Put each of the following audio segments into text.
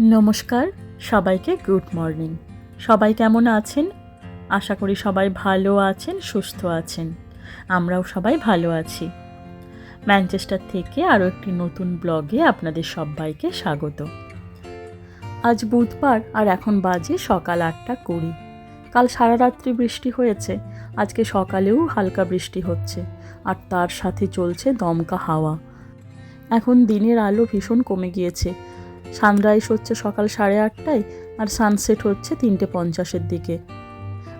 নমস্কার, সবাইকে good morning. সবাই কেমন আছেন? আশা করি সবাই ভালো আছেন, সুস্থ আছেন। আমরাও সবাই ভালো আছি। ম্যানচেস্টার থেকে আরও একটি নতুন ব্লগে আপনাদের সবাইকে স্বাগত। আজ বুধবার আর এখন বাজে সকাল আটটা কুড়ি। কাল সারা রাত্রি বৃষ্টি হয়েছে, আজকে সকালেও হালকা বৃষ্টি হচ্ছে, আর তার সাথে চলছে দমকা হাওয়া। এখন দিনের আলো ভীষণ কমে গিয়েছে সানরাইজ হচ্ছে সকাল সাড়ে আটটায় আর সানসেট হচ্ছে তিনটে পঞ্চাশের দিকে।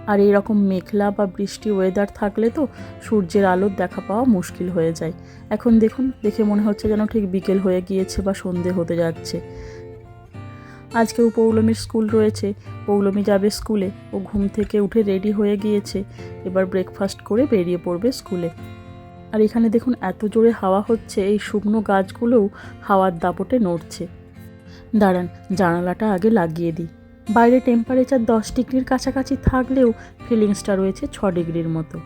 আর এরকম মেঘলা বা বৃষ্টি ওয়েদার থাকলে তো সূর্যের আলোর দেখা পাওয়া মুশকিল হয়ে যায়। এখন দেখুন, দেখে মনে হচ্ছে যেন ঠিক বিকেল হয়ে গিয়েছে বা সন্ধে হতে যাচ্ছে। আজকেও পৌলমীর স্কুল রয়েছে। পৌলমী যাবে স্কুলে। ও ঘুম থেকে উঠে রেডি হয়ে গিয়েছে। এবার ব্রেকফাস্ট করে বেরিয়ে পড়বে স্কুলে। আর এখানে দেখুন, এত জোরে হাওয়া হচ্ছে। এই শুকনো গাছগুলোও হাওয়ার দাপটে নড়ছে। দাঁড়ান, জানালাটা আগে লাগিয়ে দিই। বাইরে টেম্পারেচার দশ ডিগ্রির কাছাকাছি থাকলেও ফিলিংসটা রয়েছে ছ ডিগ্রির মতো।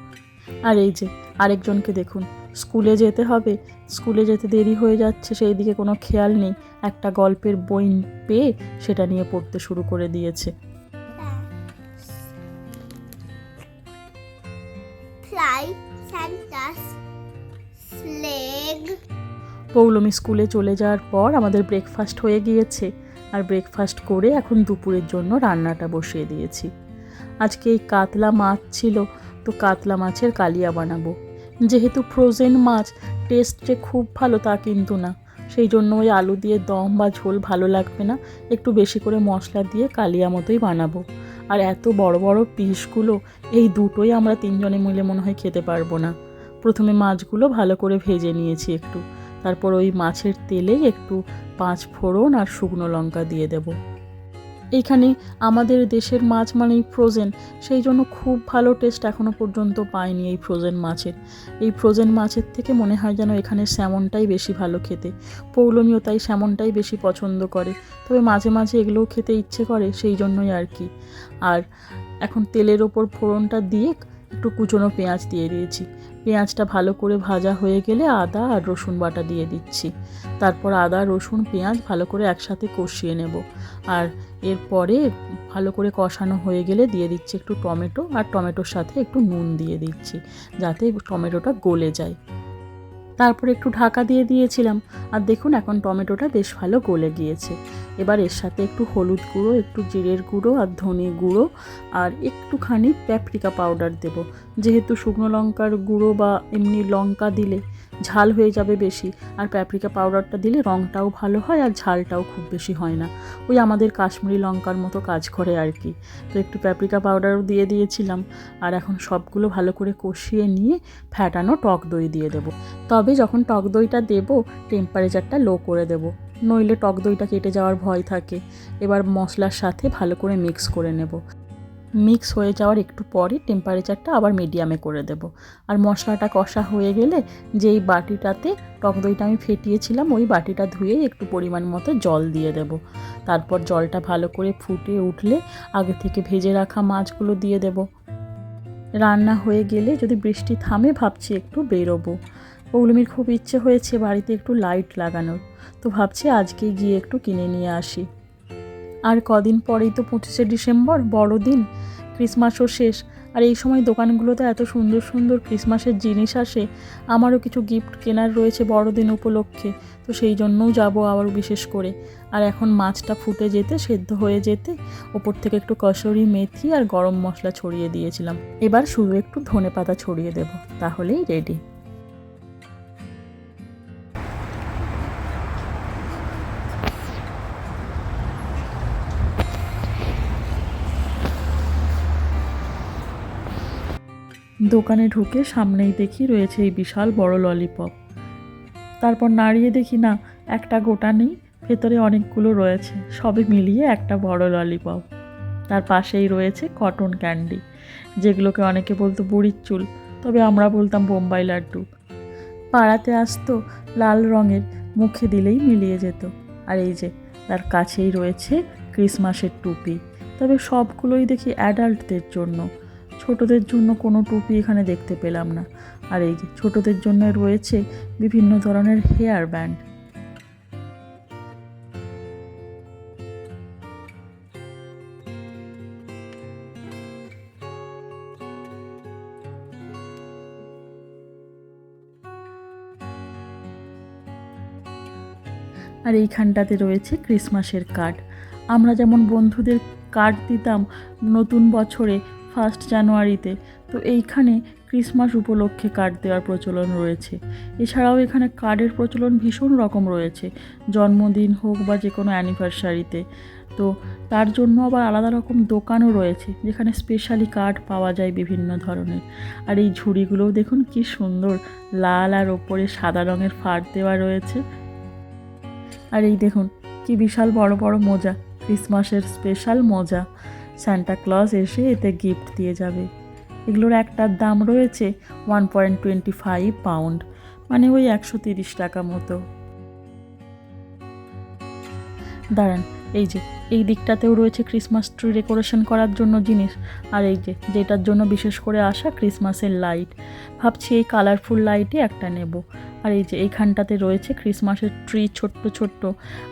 আর এই যে, আরেকজনকে দেখুন। স্কুলে যেতে হবে, স্কুলে যেতে দেরি হয়ে যাচ্ছে, সেই দিকে কোনো খেয়াল নেই। একটা গল্পের বই পেয়ে সেটা নিয়ে পড়তে শুরু করে দিয়েছে। পৌলমী স্কুলে চলে যাওয়ার পর আমাদের ব্রেকফাস্ট হয়ে গিয়েছে। আর ব্রেকফাস্ট করে এখন দুপুরের জন্য রান্নাটা বসিয়ে দিয়েছি। আজকে এই কাতলা মাছ ছিল, তো কাতলা মাছের কালিয়া বানাবো। যেহেতু ফ্রোজেন মাছ টেস্ট যে খুব ভালো তা কিন্তু না। সেই জন্য ওই আলু দিয়ে দম বা ঝোল ভালো লাগবে না। একটু বেশি করে মশলা দিয়ে কালিয়া মতোই বানাবো। আর এত বড় বড় পিসগুলো, এই দুটোই আমরা তিনজনে মিলে মনে হয় খেতে পারব না। প্রথমে মাছগুলো ভালো করে ভেজে নিয়েছি একটু। তারপর ওই মাছের তেলেই একটু পাঁচ ফোড়ন আর শুকনো লঙ্কা দিয়ে দেব। এইখানে আমাদের দেশের মাছ মানেই ফ্রোজেন সেই জন্য খুব ভালো টেস্ট এখনও পর্যন্ত পাইনি এই ফ্রোজেন মাছের। এই ফ্রোজেন মাছের থেকে মনে হয় যেন এখানে স্যামনটাই বেশি ভালো খেতে। পৌলমীও তাই স্যামনটাই বেশি পছন্দ করে। তবে মাঝে মাঝে এগুলোও খেতে ইচ্ছে করে, সেই জন্যই আর কি। আর এখন তেলের ওপর ফোড়নটা দিয়ে একটু কুচনো পেঁয়াজ দিয়ে দিয়েছি। পেঁয়াজটা ভালো করে ভাজা হয়ে গেলে আদা আর রসুন বাটা দিয়ে দিচ্ছি। তারপর আদা, রসুন, পেঁয়াজ ভালো করে একসাথে কষিয়ে নেব। আর এরপরে ভালো করে কষানো হয়ে গেলে দিয়ে দিচ্ছি একটু টমেটো আর টমেটোর সাথে একটু নুন দিয়ে দিচ্ছি, যাতে টমেটোটা গলে যায়। তারপর একটু ঢাকা দিয়ে দিয়েছিলাম। আর দেখুন, এখন টমেটোটা বেশ ভালো গলে গিয়েছে। এবার এর সাথে একটু হলুদ গুঁড়ো, একটু জিরের গুঁড়ো আর ধনে গুঁড়ো আর একটুখানি প্যাপরিকা পাউডার দেব। যেহেতু শুকনো লঙ্কার গুঁড়ো বা এমনি লঙ্কা দিলে ঝাল হয়ে যাবে বেশি, আর প্যাপরিকা পাউডারটা দিলে রঙটাও ভালো হয় আর ঝালটাও খুব বেশি হয় না। ওই আমাদের কাশ্মীরি লঙ্কার মতো কাজ করে আর কি। তো একটু প্যাপরিকা পাউডারও দিয়ে দিয়েছিলাম, আর এখন সবগুলো ভালো করে কষিয়ে নিয়ে ফ্যাটানো টক দই দিয়ে দেবো। তবে যখন টক দইটা দেবো টেম্পারেচারটা লো করে দেবো, নইলে টক দইটা কেটে যাওয়ার ভয় থাকে। এবার মশলার সাথে ভালো করে মিক্স করে নেব। মিক্স হয়ে যাওয়ার একটু পরে টেম্পারেচারটা আবার মিডিয়ামে করে দেব। আর মশলাটা কষা হয়ে গেলে যেই বাটিটাতে টক দইটা আমি ফেটিয়েছিলাম, ওই বাটিটা ধুয়ে একটু পরিমাণ মতো জল দিয়ে দেব। তারপর জলটা ভালো করে ফুটে উঠলে আগে থেকে ভেজে রাখা মাছগুলো দিয়ে দেব। রান্না হয়ে গেলে যদি বৃষ্টি থামে ভাবছি একটু বেরোবো। পৌলমীর খুব ইচ্ছে হয়েছে বাড়িতে একটু লাইট লাগানোর। তো ভাবছি আজকে গিয়ে একটু কিনে নিয়ে আসি। আর কদিন পরেই তো পঁচিশে ডিসেম্বর, বড়দিন ক্রিসমাসও শেষ। আর এই সময় দোকানগুলোতে এত সুন্দর সুন্দর ক্রিসমাসের জিনিস আসে, আমারও কিছু গিফট কেনার রয়েছে বড়দিন উপলক্ষে, তো সেই জন্যও যাব আবার বিশেষ করে। আর এখন মাছটা ফুটে যেতে, সেদ্ধ হয়ে যেতে, ওপর থেকে একটু কসুরি মেথি আর গরম মশলা ছড়িয়ে দিয়েছিলাম। এবার শুধু একটু ধনে পাতা ছড়িয়ে দেব, তাহলেই রেডি দোকানে ঢুকে সামনেই দেখি রয়েছে এই বিশাল বড় ললিপপ। তারপর নাড়িয়ে দেখি, না, একটা গোটা নেই, ভেতরে অনেকগুলো রয়েছে সবে মিলিয়ে একটা বড় ললিপপ। তার পাশেই রয়েছে কটন ক্যান্ডি, যেগুলোকে অনেকে বলতো বুড়ির চুল, তবে আমরা বলতাম বোম্বাই লাড্ডু। পাড়াতে আসতো, লাল রঙের, মুখে দিলেই মিলিয়ে যেত। আর এই যে, তার কাছেই রয়েছে ক্রিসমাসের টুপি, তবে সবগুলোই দেখি অ্যাডাল্টদের জন্য। ছোটদের জন্য কোনো টুপি এখানে দেখতে পেলাম না। আর এই ছোটদের জন্য রয়েছে বিভিন্ন ধরনের হেয়ার ব্যান্ড আর এইখানটাতে রয়েছে ক্রিসমাসের কার্ড আমরা যেমন বন্ধুদের কার্ড দিতাম নতুন বছরে ফার্স্ট জানুয়ারিতে। তো এইখানে ক্রিসমাস উপলক্ষে কার্ড দেওয়ার প্রচলন রয়েছে। এছাড়াও এখানে কার্ডের প্রচলন ভীষণ রকম রয়েছে। জন্মদিন হোক বা যে কোনো অ্যানিভার্সারিতে তো তার জন্য আবার আলাদা রকম দোকানও রয়েছে, যেখানে স্পেশালি কার্ড পাওয়া যায় বিভিন্ন ধরনের। আর এই ঝুড়িগুলোও দেখুন কি সুন্দর, লাল আর ওপরে সাদা রঙের ফাড় দেওয়া রয়েছে। আর এই দেখুন, কি বিশাল বড় বড় মোজা, ক্রিসমাসের স্পেশাল মোজা। স্যান্টা ক্লজ এসে এতে গিফট দিয়ে যাবে। এগুলোর একটার দাম রয়েছে one point twenty five pound মানে ওই একশো তিরিশ টাকা মতো। দাঁড়ান, এই যে, এই দিকটাতেও রয়েছে ক্রিসমাস ট্রি ডেকোরেশন করার জন্য জিনিস, আর এই যে, যেটার জন্য বিশেষ করে আসা ক্রিসমাসের লাইট ভাবছি এই কালারফুল লাইটই একটা নেব। আর এই যে এইখানটাতে রয়েছে ক্রিসমাসের ট্রি ছোট্ট ছোট্ট।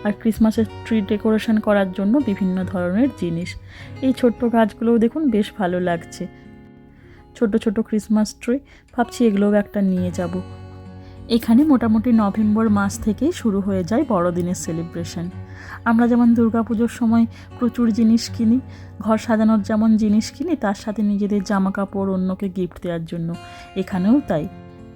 আর ক্রিসমাসের ট্রি ডেকোরেশন করার জন্য বিভিন্ন ধরনের জিনিস। এই ছোট্ট গাছগুলোও দেখুন বেশ ভালো লাগছে। ছোট ছোট ক্রিসমাস ট্রি ভাবছি এগুলোও একটা নিয়ে যাব। এখানে মোটামুটি নভেম্বর মাস থেকেই শুরু হয়ে যায় বড়দিনের সেলিব্রেশন আমরা যেমন দুর্গাপুজোর সময় প্রচুর জিনিস কিনি, ঘর সাজানোর যেমন জিনিস কিনি, তার সাথে নিজেদের জামা কাপড় অন্যকে গিফট দেওয়ার জন্য। এখানেও তাই।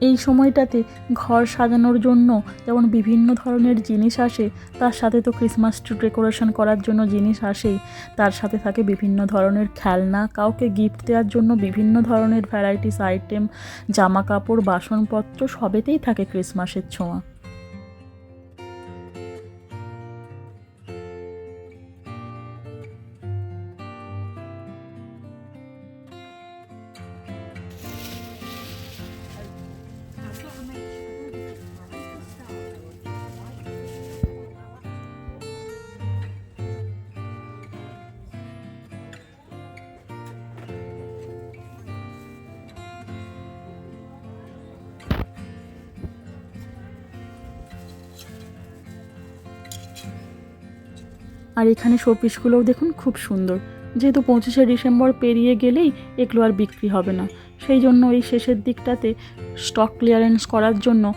এই সময়টাতে ঘর সাজানোর জন্য যেমন বিভিন্ন ধরনের জিনিস আসে, তার সাথে তো ক্রিসমাস ট্রি ডেকোরেশন করার জন্য জিনিস আসেই। তার সাথে থাকে বিভিন্ন ধরনের খেলনা, কাউকে গিফট দেওয়ার জন্য বিভিন্ন ধরনের ভ্যারাইটিস আইটেম জামা কাপড় বাসনপত্র সবেতেই থাকে ক্রিসমাসের ছোঁয়া। আর এখানে শোপিসগুলোও দেখুন খুব সুন্দর। যেহেতু পঁচিশে ডিসেম্বর পেরিয়ে গেলেই এগুলো আর বিক্রি হবে না। সেই জন্য এই শেষের দিকটাতে স্টক ক্লিয়ারেন্স করার জন্য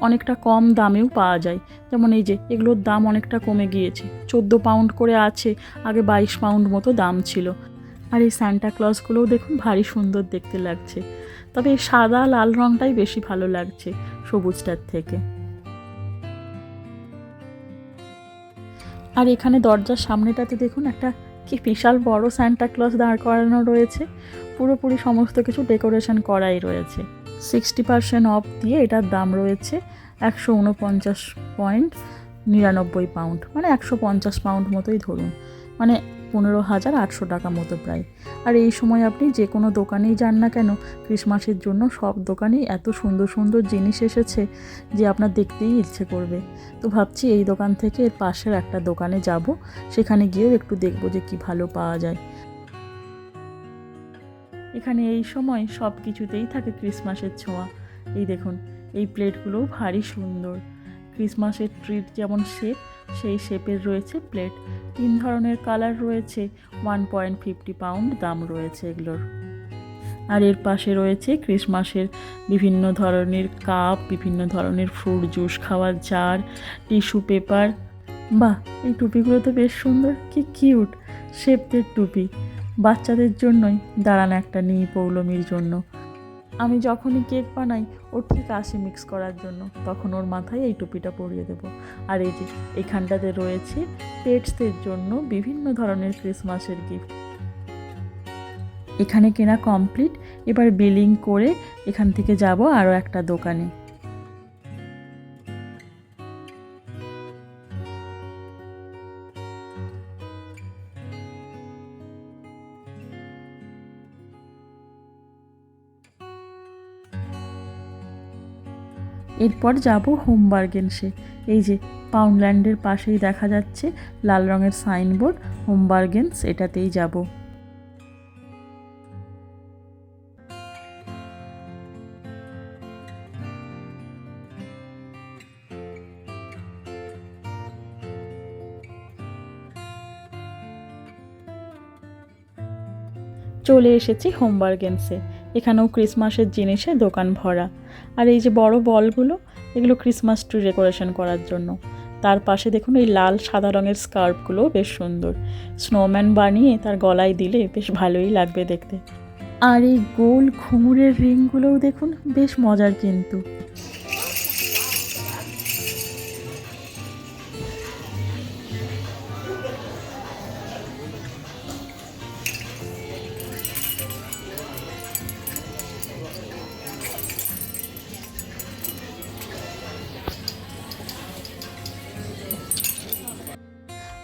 অনেকটা কম দামেও পাওয়া যায়। যেমন এই যে, এগুলোর দাম অনেকটা কমে গিয়েছে। চোদ্দ পাউন্ড করে আছে, আগে বাইশ পাউন্ড মতো দাম ছিল। আর এই স্যান্টা ক্লজগুলোও দেখুন ভারী সুন্দর দেখতে লাগছে। তবে সাদা লাল রঙটাই বেশি ভালো লাগছে সবুজটার থেকে। আর এখানে দরজার সামনেটাতে দেখুন একটা কি বিশাল বড় স্যান্টা ক্লজ দাঁড় করানো রয়েছে। পুরোপুরি সমস্ত কিছু ডেকোরেশন করাই রয়েছে। সিক্সটি পার্সেন্ট অফ দিয়ে এটার দাম রয়েছে একশো উনপঞ্চাশ পয়েন্ট নিরানব্বই পাউন্ড মানে একশো পঞ্চাশ পাউন্ড মতোই ধরুন। মানে পনেরো হাজার আটশো টাকা মতো প্রায়। আর এই সময় আপনি যে কোনো দোকানেই যান না কেন, ক্রিসমাসের জন্য সব দোকানেই এত সুন্দর সুন্দর জিনিস এসেছে যে আপনার দেখতেই ইচ্ছে করবে। তো ভাবছি এই দোকান থেকে এর পাশের একটা দোকানে যাব, সেখানে গিয়েও একটু দেখব যে কি ভালো পাওয়া যায়। এখানে এই সময় সব কিছুতেই থাকে ক্রিসমাসের ছোঁয়া। এই দেখুন, এই প্লেটগুলোও ভারী সুন্দর। ক্রিসমাসের ট্রিট যেমন শেপ সেই শেপের রয়েছে প্লেট। তিন ধরনের কালার রয়েছে। ওয়ান পয়েন্ট ফিফটি পাউন্ড দাম রয়েছে এগুলোর। আর এর পাশে রয়েছে ক্রিসমাসের বিভিন্ন ধরনের কাপ, বিভিন্ন ধরনের ফ্রুট জুস খাওয়ার জার, টিস্যু পেপার। বাহ, এই টুপিগুলো তো বেশ সুন্দর, কি কিউট। শেপদের টুপি। বাচ্চাদের জন্যই দাঁড়ান একটা নিই পৌলমীর জন্য। আমি যখনই কেক বানাই, ওর ঠিক আসে মিক্স করার জন্য। তখন ওর মাথায় এই টুপিটা পরিয়ে দেব। আর এই যে এখানটাতে রয়েছে পেটসদের জন্য বিভিন্ন ধরনের ক্রিসমাসের গিফট এখানে কেনা কমপ্লিট এবার বিলিং করে এখান থেকে যাব আরও একটা দোকানে। এরপর যাব হোম বার্গেনসে এই যে, পাউন্ডল্যান্ডের পাশেই দেখা যাচ্ছে লাল রঙের সাইনবোর্ড, হোম বার্গেন্স, এটাতেই যাব। চলে এসেছি হোম বার্গেন্সে। এখানেও ক্রিসমাসের জিনিসে দোকান ভরা। আর এই যে বড় বলগুলো, এগুলো ক্রিসমাস ট্রি ডেকোরেশন করার জন্য। তার পাশে দেখুন এই লাল সাদা রঙের স্কার্ফগুলো বেশ সুন্দর। স্নোম্যান বানিয়ে তার গলায় দিলে বেশ ভালোই লাগবে দেখতে। আর এই গোল ঘুঙুরের রিংগুলোও দেখুন, বেশ মজার কিন্তু।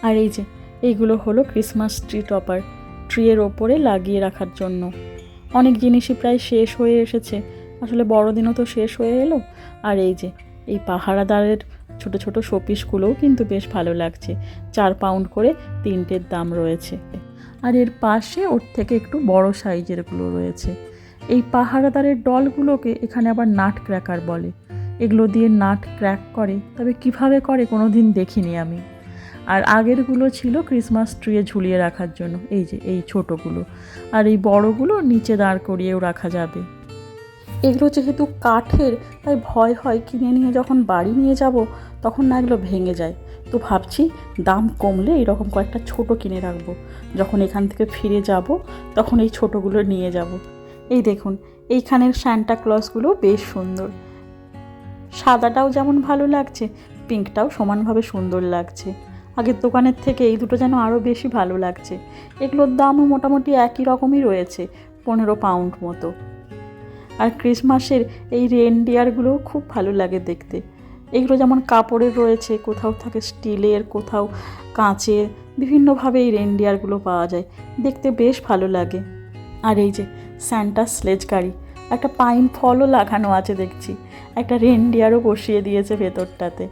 আর এই যে, এইগুলো হলো ক্রিসমাস ট্রি টপার ট্রিয়ের ওপরে লাগিয়ে রাখার জন্য। অনেক জিনিসই প্রায় শেষ হয়ে এসেছে। আসলে বড়দিনও তো শেষ হয়ে এলো। আর এই যে, এই পাহারাদারের ছোট ছোট শোপিসগুলোও কিন্তু বেশ ভালো লাগছে। চার পাউন্ড করে তিনটের দাম রয়েছে। আর এর পাশে ওর থেকে একটু বড় সাইজেরগুলো রয়েছে। এই পাহারাদারের ডলগুলোকে এখানে আবার নাট ক্র্যাকার বলে। এগুলো দিয়ে নাট ক্র্যাক করে। তবে কীভাবে করে কোনো দিন দেখিনি আমি। আর আগেরগুলো ছিল ক্রিসমাস ট্রিয়ে ঝুলিয়ে রাখার জন্য, এই যে, এই ছোটোগুলো। আর এই বড়গুলো নিচে দাঁড় করিয়েও রাখা যাবে। এগুলো যেহেতু কাঠের, তাই ভয় হয় কিনে নিয়ে যখন বাড়ি নিয়ে যাব, তখন না এগুলো ভেঙে যায়। তো ভাবছি দাম কমলে এরকম কয়েকটা ছোট কিনে রাখব। যখন এখান থেকে ফিরে যাব, তখন এই ছোটোগুলো নিয়ে যাব। এই দেখুন, এইখানের স্যান্টা ক্লসগুলো বেশ সুন্দর। সাদাটাও যেমন ভালো লাগছে, পিঙ্কটাও সমানভাবে সুন্দর লাগছে। আগের দোকানের থেকে এই দুটো যেন আরও বেশি ভালো লাগছে। এগুলোর দামও মোটামুটি একই রকমই রয়েছে, পনেরো পাউন্ড মতো। আর ক্রিসমাসের এই রেনডিয়ারগুলোও খুব ভালো লাগে দেখতে। এগুলো যেমন কাপড়ের রয়েছে, কোথাও থাকে স্টিলের, কোথাও কাঁচের, বিভিন্নভাবে এই রেনডিয়ারগুলো পাওয়া যায়। দেখতে বেশ ভালো লাগে। আর এই যে স্যান্টা স্লেজ গাড়ি, একটা পাইন ফলও লাগানো আছে দেখছি। একটা রেনডিয়ারও বসিয়ে দিয়েছে ভেতরটাতে।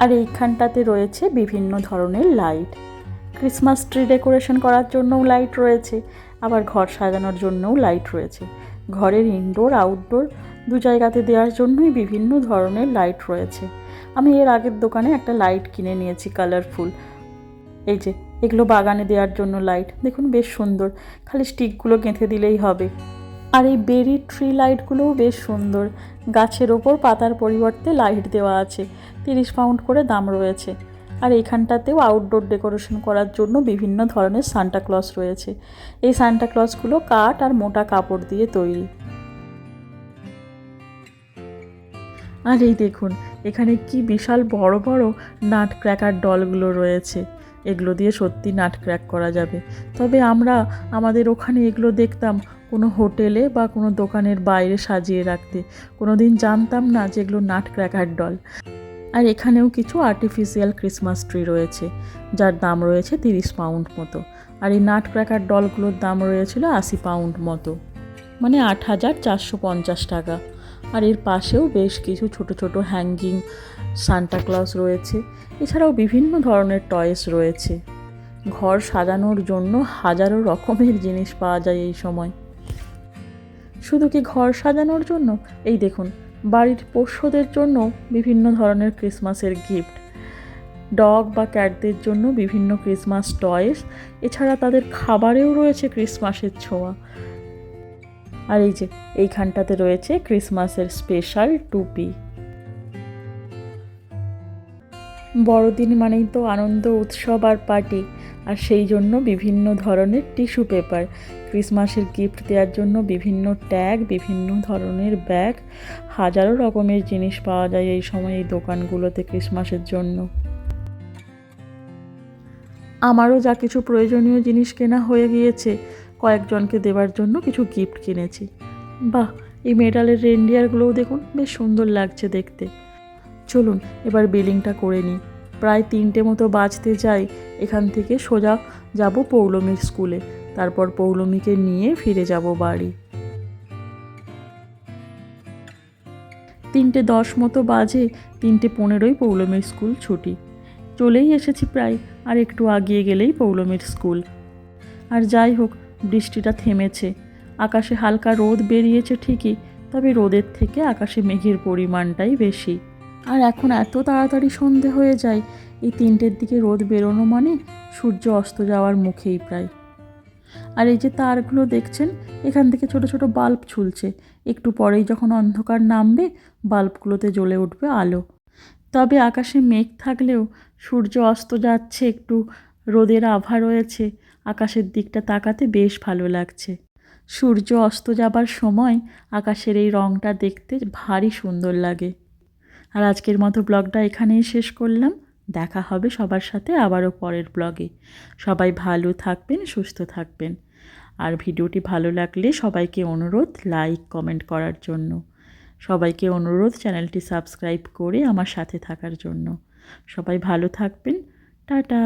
আর এইখানটাতে রয়েছে বিভিন্ন ধরনের লাইট। ক্রিসমাস ট্রি ডেকোরেশন করার জন্যও লাইট রয়েছে, আবার ঘর সাজানোর জন্যও লাইট রয়েছে। ঘরের ইনডোর আউটডোর দু জায়গাতে দেওয়ার জন্যই বিভিন্ন ধরনের লাইট রয়েছে। আমি এর আগের দোকানে একটা লাইট কিনে নিয়েছি কালারফুল এই যে, এগুলো বাগানে দেওয়ার জন্য লাইট। দেখুন, বেশ সুন্দর। খালি স্টিকগুলো গেঁথে দিলেই হবে। আর এই বেরি ট্রি লাইটগুলোও বেশ সুন্দর। গাছের ওপর পাতার পরিবর্তে লাইট দেওয়া আছে, তিরিশ পাউন্ড করে দাম রয়েছে। আর এইখানটাতেও আউটডোর ডেকোরেশন করার জন্য বিভিন্ন ধরনের সান্টা ক্লস রয়েছে। এই সান্টা ক্লসগুলো কাঠ আর মোটা কাপড় দিয়ে তৈরি। আর এই দেখুন, এখানে কি বিশাল বড় বড় নাট ক্র্যাকার ডলগুলো রয়েছে। এগুলো দিয়ে সত্যি নাট ক্র্যাক করা যাবে। তবে আমরা আমাদের ওখানে এগুলো দেখতাম কোনো হোটেলে বা কোনো দোকানের বাইরে সাজিয়ে রাখতে। কোনো দিন জানতাম না যে এগুলো নাট ক্র্যাকার ডল। আর এখানেও কিছু আর্টিফিশিয়াল ক্রিসমাস ট্রি রয়েছে, যার দাম রয়েছে তিরিশ পাউন্ড মতো। আর এই নাট ক্র্যাকার ডলগুলোর দাম রয়েছিল আশি পাউন্ড মতো। মানে আট হাজার চারশো পঞ্চাশ টাকা। আর এর পাশেও বেশ কিছু ছোট ছোট হ্যাঙ্গিং সান্টা ক্লজ রয়েছে। এছাড়াও বিভিন্ন ধরনের টয়েস রয়েছে। ঘর সাজানোর জন্য হাজারো রকমের জিনিস পাওয়া যায় এই সময়। শুধু কি ঘর সাজানোর জন্য? এই দেখুন, বাড়ির পোষ্যদের জন্য বিভিন্ন ধরনের ক্রিসমাসের গিফট। ডগ বা ক্যাটদের জন্য বিভিন্ন ক্রিসমাস টয়েস, এছাড়া তাদের খাবারেও রয়েছে ক্রিসমাসের ছোঁয়া। আর এই যে, এইখানটাতে রয়েছে ক্রিসমাসের স্পেশাল টুপি। বড়দিন মানেই তো আনন্দ, উৎসব আর পার্টি, আর সেই জন্য বিভিন্ন ধরনের টিস্যু পেপার ক্রিসমাসের গিফট দেওয়ার জন্য বিভিন্ন ট্যাগ বিভিন্ন ধরনের ব্যাগ হাজারো রকমের জিনিস পাওয়া যায় এই সময় এই দোকানগুলোতে ক্রিসমাসের জন্য। আমারও যা কিছু প্রয়োজনীয় জিনিস কেনা হয়ে গিয়েছে, কয়েকজনকে দেওয়ার জন্য কিছু গিফট কিনেছি। বাহ, এই মেডালের রেন্ডিয়ারগুলোও দেখুন, বেশ সুন্দর লাগছে দেখতে। চলুন, এবার বিলিংটা করে নিই। প্রায় তিনটে মতো বাজতে যাই এখান থেকে সোজা যাব পৌলমীর স্কুলে তারপর পৌলমীকে নিয়ে ফিরে যাব বাড়ি। তিনটে দশ মতো বাজে, তিনটে পনেরোই পৌলমীর স্কুল ছুটি। চলেই এসেছি প্রায়, আর একটু আগিয়ে গেলেই পৌলমীর স্কুল। আর যাই হোক, বৃষ্টিটা থেমেছে। আকাশে হালকা রোদ বেরিয়েছে ঠিকই, তবে রোদের থেকে আকাশে মেঘের পরিমাণটাই বেশি। আর এখন এত তাড়াতাড়ি সন্ধে হয়ে যায়, এই তিনটের দিকে রোদ বেরোনো মানে সূর্য অস্ত যাওয়ার মুখেই প্রায়। আর এই যে তারগুলো দেখছেন, এখান থেকে ছোট ছোট বাল্ব ঝুলছে। একটু পরেই যখন অন্ধকার নামবে, বাল্বগুলোতে জ্বলে উঠবে আলো। তবে আকাশে মেঘ থাকলেও সূর্য অস্ত যাচ্ছে, একটু রোদের আভা রয়েছে। আকাশের দিকটা তাকাতে বেশ ভালো লাগছে। সূর্য অস্ত যাবার সময় আকাশের এই রঙটা দেখতে ভারী সুন্দর লাগে। আর আজকের মতো ব্লগটা এখানেই শেষ করলাম। দেখা হবে সবার সাথে আবারও পরের ব্লগে। সবাই ভালো থাকবেন, সুস্থ থাকবেন। আর ভিডিওটি ভালো লাগলে সবাইকে অনুরোধ লাইক, কমেন্ট করার জন্য। সবাইকে অনুরোধ চ্যানেলটি সাবস্ক্রাইব করে আমার সাথে থাকার জন্য। সবাই ভালো থাকবেন। টাটা।